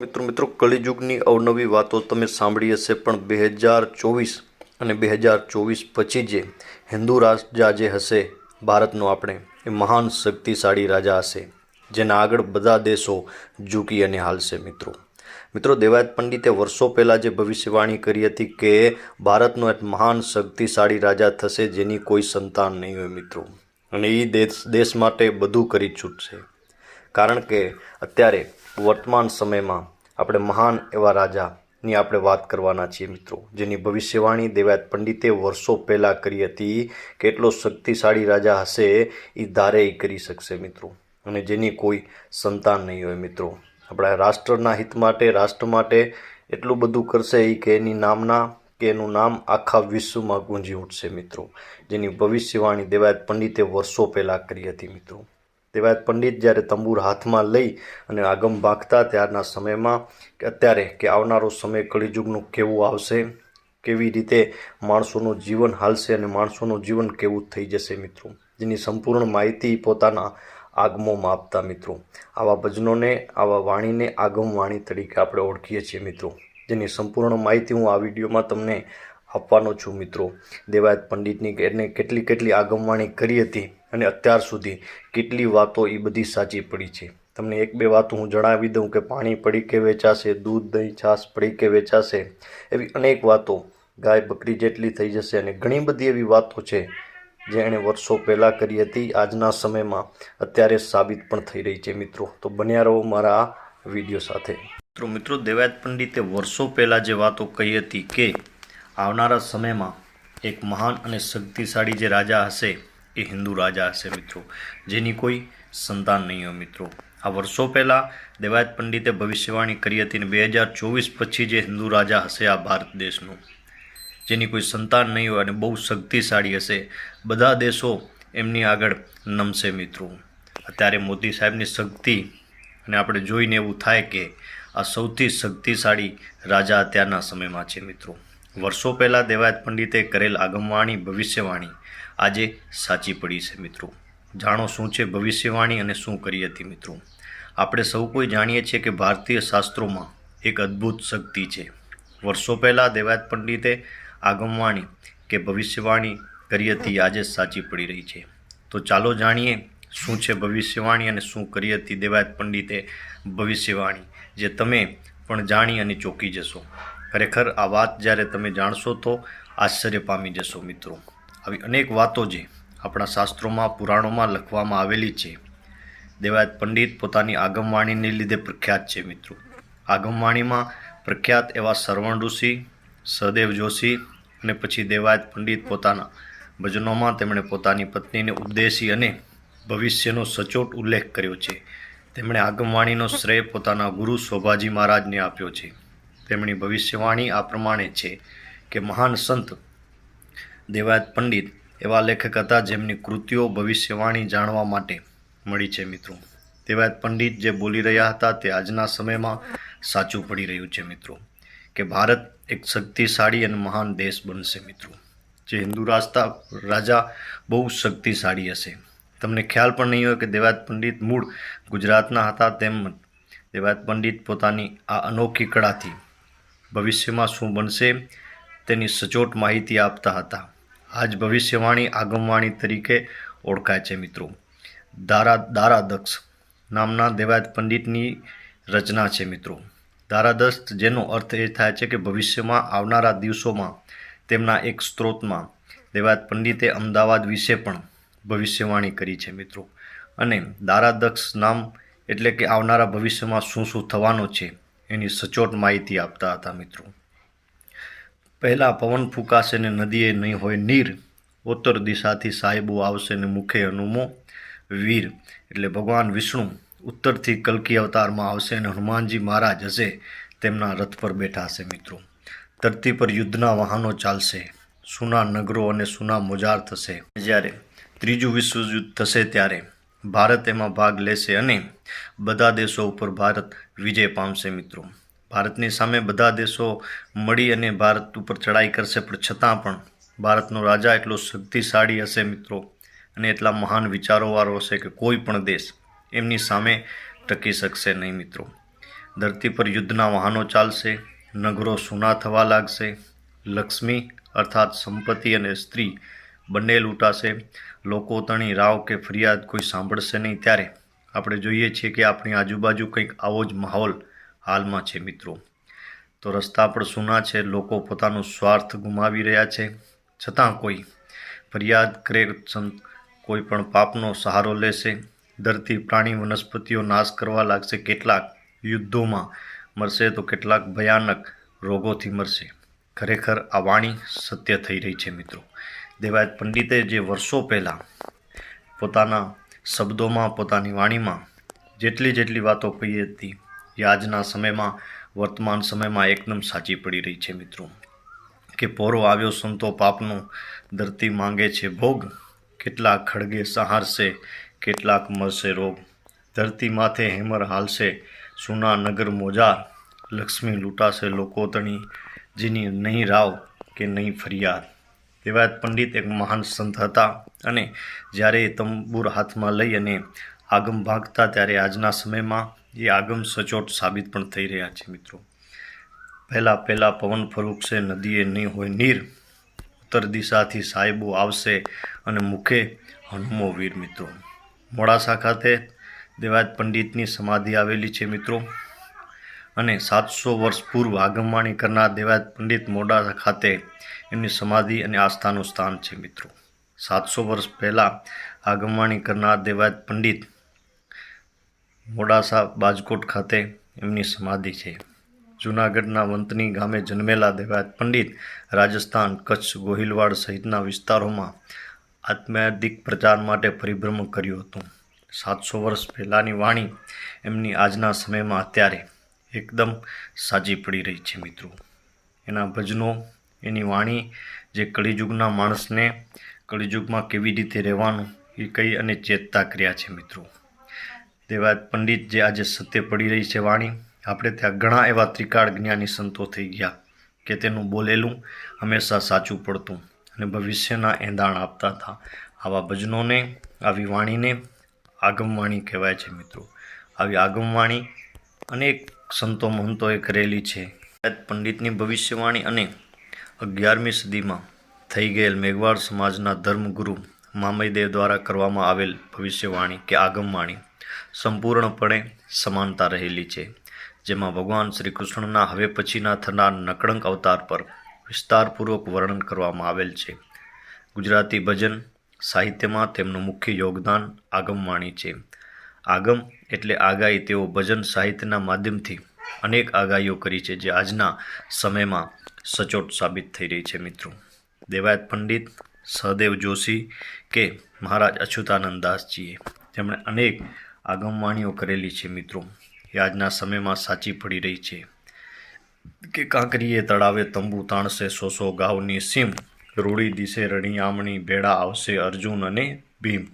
મિત્રો મિત્રો, કલિયુગની અવનવી વાતો તમે સાંભળી હશે, પણ બે હજાર ચોવીસ અને બે હજાર ચોવીસ પછી જે હિન્દુ રાજા જે હશે, ભારતનો આપણે, એ મહાન શક્તિશાળી રાજા હશે, જેના આગળ બધા દેશો ઝૂકી અને હાલશે, મિત્રો. મિત્રો, દેવાયત પંડિતે વર્ષો પહેલાં જે ભવિષ્યવાણી કરી હતી કે ભારતનો એક મહાન શક્તિશાળી રાજા થશે, જેની કોઈ સંતાન નહીં હોય, મિત્રો. અને એ દેશ દેશ માટે બધું કરી છૂટશે. કારણ કે અત્યારે વર્તમાન સમયમાં આપણે મહાન એવા રાજાની આપણે વાત કરવાના છીએ મિત્રો, જેની ભવિષ્યવાણી દેવાયત પંડિતે વર્ષો પહેલાં કરી હતી કેટલો શક્તિશાળી રાજા હશે એ ધારે કરી શકશે મિત્રો. અને જેની કોઈ સંતાન નહીં હોય મિત્રો. આપણા રાષ્ટ્રના હિત માટે, રાષ્ટ્ર માટે એટલું બધું કરશે એ કે એની નામના, કે એનું નામ આખા વિશ્વમાં ગુંજી ઉઠશે મિત્રો. જેની ભવિષ્યવાણી દેવાયત પંડિતે વર્ષો પહેલાં કરી હતી મિત્રો. દેવાયત પંડિત જ્યારે તંબુર હાથમાં લઈ અને આગમ ભાગતા ત્યારના સમયમાં કે અત્યારે કે આવનારો સમય કળીયુગનું કેવું આવશે? કેવી રીતે માણસોનું જીવન હાલશે અને માણસોનું જીવન કેવું થઈ જશે મિત્રો? જેની સંપૂર્ણ માહિતી પોતાના આગમોમાં આપતા મિત્રો. આવા ભજનોને, આવા વાણીને આગમ વાણી તરીકે આપણે ઓળખીએ છીએ મિત્રો. જેની સંપૂર્ણ માહિતી હું આ વિડીયોમાં તમને આપવાનો છું મિત્રો. દેવાયત પંડિતની એને કેટલી કેટલી આગમવાણી કરી હતી અને અત્યાર સુધી કેટલી વાતો એ બધી સાચી પડી છે. તમને એક બે વાતો હું જણાવી દઉં કે પાણી પડી કે વેચાશે, દૂધ, દહીં, છાશ પડી કે વેચાશે, એવી અનેક વાતો ગાય બકરી જેટલી થઈ જશે અને ઘણી બધી એવી વાતો છે જે એણે વર્ષો પહેલાં કરી હતી. આજના સમયમાં અત્યારે સાબિત પણ થઈ રહી છે મિત્રો. તો બન્યા રહો મારા આ વીડિયો સાથે. મિત્રો મિત્રો દેવાયત પંડિતે વર્ષો પહેલાં જે વાતો કહી હતી કે આવનારા સમયમાં એક મહાન અને શક્તિશાળી જે રાજા હશે એ હિન્દુ રાજા હશે, મિત્રો. જેની કોઈ સંતાન નહીં હોય, મિત્રો. આ વર્ષો પહેલાં દેવાયત પંડિતે ભવિષ્યવાણી કરી હતી અને બે હજાર ચોવીસ પછી જે હિન્દુ રાજા હશે આ ભારત દેશનું, જેની કોઈ સંતાન નહીં હોય અને બહુ શક્તિશાળી હશે, બધા દેશો એમની આગળ નમશે, મિત્રો. અત્યારે મોદી સાહેબની શક્તિ અને આપણે જોઈને એવું થાય કે આ સૌથી શક્તિશાળી રાજા અત્યારના સમયમાં છે, મિત્રો. વર્ષો પહેલાં દેવાયત પંડિતે કરેલ આગમવાણી, ભવિષ્યવાણી આજે સાચી પડી છે મિત્રો. જાણો શું છે ભવિષ્યવાણી અને શું કરી હતી મિત્રો? આપણે સૌ કોઈ જાણીએ છીએ કે ભારતીય શાસ્ત્રોમાં એક અદ્ભુત શક્તિ છે. વર્ષો પહેલાં દેવાયત પંડિતે આગમવાણી કે ભવિષ્યવાણી કરી હતી આજે સાચી પડી રહી છે. તો ચાલો જાણીએ શું છે ભવિષ્યવાણી અને શું કરી હતી દેવાયત પંડિતે ભવિષ્યવાણી, જે તમે પણ જાણી અને ચોંકી જશો. ખરેખર આ વાત જ્યારે તમે જાણશો તો આશ્ચર્ય પામી જશો મિત્રો. આવી અનેક વાતો જે આપણા શાસ્ત્રોમાં, પુરાણોમાં લખવામાં આવેલી છે. દેવાયત પંડિત પોતાની આગમવાણીને લીધે પ્રખ્યાત છે મિત્રો. આગમવાણીમાં પ્રખ્યાત એવા શ્રવણ ઋષિ, સહદેવ જોશી અને પછી દેવાયત પંડિત પોતાના ભજનોમાં તેમણે પોતાની પત્નીને ઉદ્દેશી અને ભવિષ્યનો સચોટ ઉલ્લેખ કર્યો છે. તેમણે આગમવાણીનો શ્રેય પોતાના ગુરુ શોભાજી મહારાજને આપ્યો છે. તેમની ભવિષ્યવાણી આ પ્રમાણે છે કે મહાન સંત દેવાયત પંડિત એવા લેખક હતા જેમની કૃતિઓ ભવિષ્યવાણી જાણવા માટે મળી છે મિત્રો. દેવાયત પંડિત જે બોલી રહ્યા હતા તે આજના સમયમાં સાચું પડી રહ્યું છે મિત્રો. કે ભારત એક શક્તિશાળી અને મહાન દેશ બનશે મિત્રો. જે હિન્દુ રાસ્તા રાજા બહુ શક્તિશાળી હશે. તમને ખ્યાલ પણ નહીં હોય કે દેવાયત પંડિત મૂળ ગુજરાતના હતા તેમ દેવાયત પંડિત પોતાની આ અનોખી કળાથી ભવિષ્યમાં શું બનશે તેની સચોટ માહિતી આપતા હતા. આજ ભવિષ્યવાણી આગમવાણી તરીકે ઓળખાય છે મિત્રો. દારા દારાદક્ષ નામના દેવાયત પંડિતની રચના છે મિત્રો. દારાદસ્ત જેનો અર્થ એ થાય છે કે ભવિષ્યમાં આવનારા દિવસોમાં તેમના એક સ્ત્રોતમાં દેવાયત પંડિતે અમદાવાદ વિશે પણ ભવિષ્યવાણી કરી છે મિત્રો. અને દારાદક્ષ નામ એટલે કે આવનારા ભવિષ્યમાં શું શું થવાનું છે એની સચોટ માહિતી આપતા હતા મિત્રો. પહેલાં પવન ફૂંકાશે ને નદીએ નહીં હોય નીર, ઉત્તર દિશાથી સાહેબો આવશે ને મુખે હનુમો વીર. એટલે ભગવાન વિષ્ણુ ઉત્તરથી કલ્કી અવતારમાં આવશે અને હનુમાનજી મહારાજ હશે તેમના રથ પર બેઠા હશે મિત્રો. ધરતી પર યુદ્ધના વાહનો ચાલશે, સુના નગરો અને સુના મોજાર થશે. જ્યારે ત્રીજું વિશ્વયુદ્ધ થશે ત્યારે ભારત એમાં ભાગ લેશે અને બધા દેશો ઉપર ભારત વિજય પામશે મિત્રો. ભારતની સામે બધા દેશો મળી અને ભારત ઉપર ચડાઈ કરશે, પણ છતાં પણ ભારતનો રાજા એટલો શક્તિશાળી હશે મિત્રો અને એટલા મહાન વિચારોવાળો હશે કે કોઈ પણ દેશ એમની સામે ટકી શકશે નહીં મિત્રો. ધરતી પર યુદ્ધના વાહનો ચાલશે, નગરો સૂના થવા લાગશે, લક્ષ્મી અર્થાત સંપત્તિ અને સ્ત્રી બંને લૂંટાશે. લોકો તણી રાવ કે ફરિયાદ કોઈ સાંભળશે નહીં ત્યારે આપણે જોઈએ છીએ કે આપણી આજુબાજુ કંઈક આવો જ માહોલ હાલમાં છે મિત્રો. તો રસ્તા પર સૂના છે, લોકો પોતાનો સ્વાર્થ ગુમાવી રહ્યા છે. છતાં કોઈ ફરિયાદ કરે કોઈ પણ પાપનો સહારો લેશે. ધરતી પ્રાણી વનસ્પતિઓ નાશ કરવા લાગશે. કેટલાક યુદ્ધોમાં મરશે તો કેટલાક ભયાનક રોગોથી મરશે. ખરેખર આ વાણી સત્ય થઈ રહી છે મિત્રો. દેવાયત પંડિતે જે વર્ષો પહેલાં પોતાના શબ્દોમાં, પોતાની વાણીમાં જેટલી જેટલી વાતો કહી હતી, એ આજના સમયમાં, વર્તમાન સમયમાં એકદમ સાચી પડી રહી છે મિત્રો. કે પોરો આવ્યો સંતો પાપનો ધરતી માંગે છે ભોગ, કેટલાક ખડગે સહારશે, કેટલાક મરશે રોગ. ધરતી માથે હેમર હાલશે, સુના નગર મોજાર, લક્ષ્મી લૂંટાશે લોકો તણી જેની નહીં રાવ કે નહીં ફરિયાદ. દેવાયત પંડિત એક મહાન સંત હતા. અને જ્યારે એ તંબુર હાથમાં લઈ અને આગમ ભાગતા ત્યારે આજના સમયમાં એ આગમ સચોટ સાબિત પણ થઈ રહ્યા છે મિત્રો. પહેલાં પહેલાં પવન ફરૂકશે નદીએ નહીં હોય નીર, ઉત્તર દિશાથી સાહેબો આવશે અને મુખે હનુમો વીર મિત્રો. મોડાસા ખાતે દેવાયત પંડિતની સમાધિ આવેલી છે મિત્રો. અને સાતસો વર્ષ પૂર્વ આગમવાણી કરનાર દેવાયત પંડિત મોડાસા ખાતે એમની સમાધિ અને આસ્થાનું સ્થાન છે, મિત્રો. સાતસો વર્ષ પહેલાં આગમવાણી કરનાર દેવાયત પંડિત મોડાસા બાજકોટ ખાતે એમની સમાધિ છે. જૂનાગઢના વંતની ગામે જન્મેલા દેવાયત પંડિત રાજસ્થાન કચ્છ ગોહિલવાડ સહિતના વિસ્તારોમાં આત્માધિક પ્રચાર માટે પરિભ્રમણ કર્યું હતું. સાતસો વર્ષ પહેલાંની વાણી એમની આજના સમયમાં અત્યારે એકદમ સાચી પડી રહી છે મિત્રો. એના ભજનો, એની વાણી, જે કળિયુગના માણસને કળિયુગમાં કેવી રીતે રહેવાનું, એ કહી અને ચેતતા કર્યા છે મિત્રો. તેવા પંડિત જે આજે સત્ય પડી રહી છે વાણી, આપણે ત્યાં ઘણા એવા ત્રિકાળ જ્ઞાની સંતો થઈ ગયા કે તેનું બોલેલું હંમેશા સાચું પડતું અને ભવિષ્યના એંધાણ આપતા હતા. આવા ભજનોને, આવી વાણીને આગમવાણી કહેવાય છે મિત્રો. આવી આગમવાણી અનેક સંતો મહંતોએ કરેલી છે. પંડિતની ભવિષ્યવાણી અને અગિયારમી સદીમાં થઈ ગયેલ મેઘવાળ સમાજના ધર્મગુરુ મામયદેવ દ્વારા કરવામાં આવેલ ભવિષ્યવાણી કે આગમવાણી સંપૂર્ણપણે સમાનતા રહેલી છે. જેમાં ભગવાન શ્રી કૃષ્ણના હવે પછીના થનાર નકળંક અવતાર પર વિસ્તારપૂર્વક વર્ણન કરવામાં આવેલ છે. ગુજરાતી ભજન સાહિત્યમાં તેમનું મુખ્ય યોગદાન આગમવાણી છે. આગમ એટલે આગાહી તેઓ ભજન સાહિત્યના માધ્યમથી અનેક આગાહીઓ કરી છે જે આજના સમયમાં સચોટ સાબિત થઈ રહી છે મિત્રો. દેવાયત પંડિત સહદેવ જોશી કે મહારાજ અચ્યુતાનંદ દાસજીએ તેમણે અનેક આગમવાણીઓ કરેલી છે મિત્રો. એ આજના સમયમાં સાચી પડી રહી છે કે કાંકરીએ તળાવે તંબુ તાણશે, સોસો ગાવની સીમ, રૂડી દિશે, રણિયામણી, ભેળા આવશે, અર્જુન અને ભીમ.